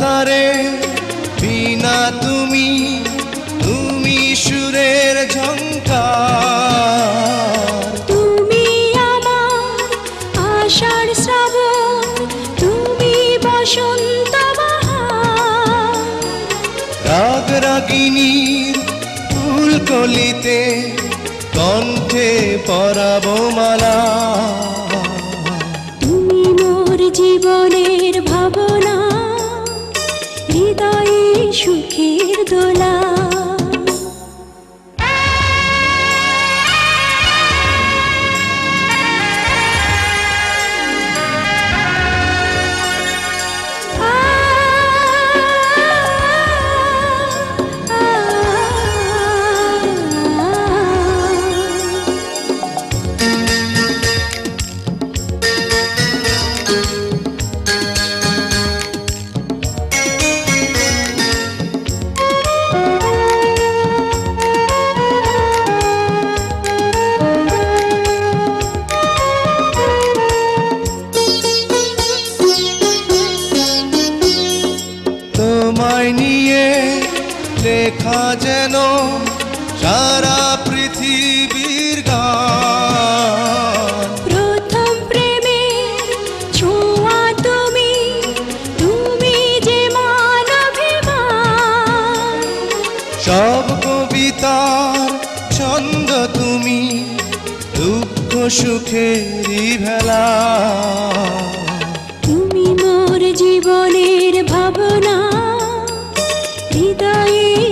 তারে বিনা তুমি তুমি সুরের ঝঙ্কার তুমি আমার আষাঢ় শ্রাবণ তুমি বসন্ত রাগ রাগিনীর ফুল কলিতে কণ্ঠে পরাবো মালা। সুখের দোলা। নিয়ে লেখা যেন সারা পৃথিবীর গান। প্রথম প্রেমে ছোঁয়া তুমি তুমি যে মানভিমান সব কবিতার ছন্দ তুমি দুঃখ সুখেরই ভেলা। তুমি মোর জীবনের হৃদয়ে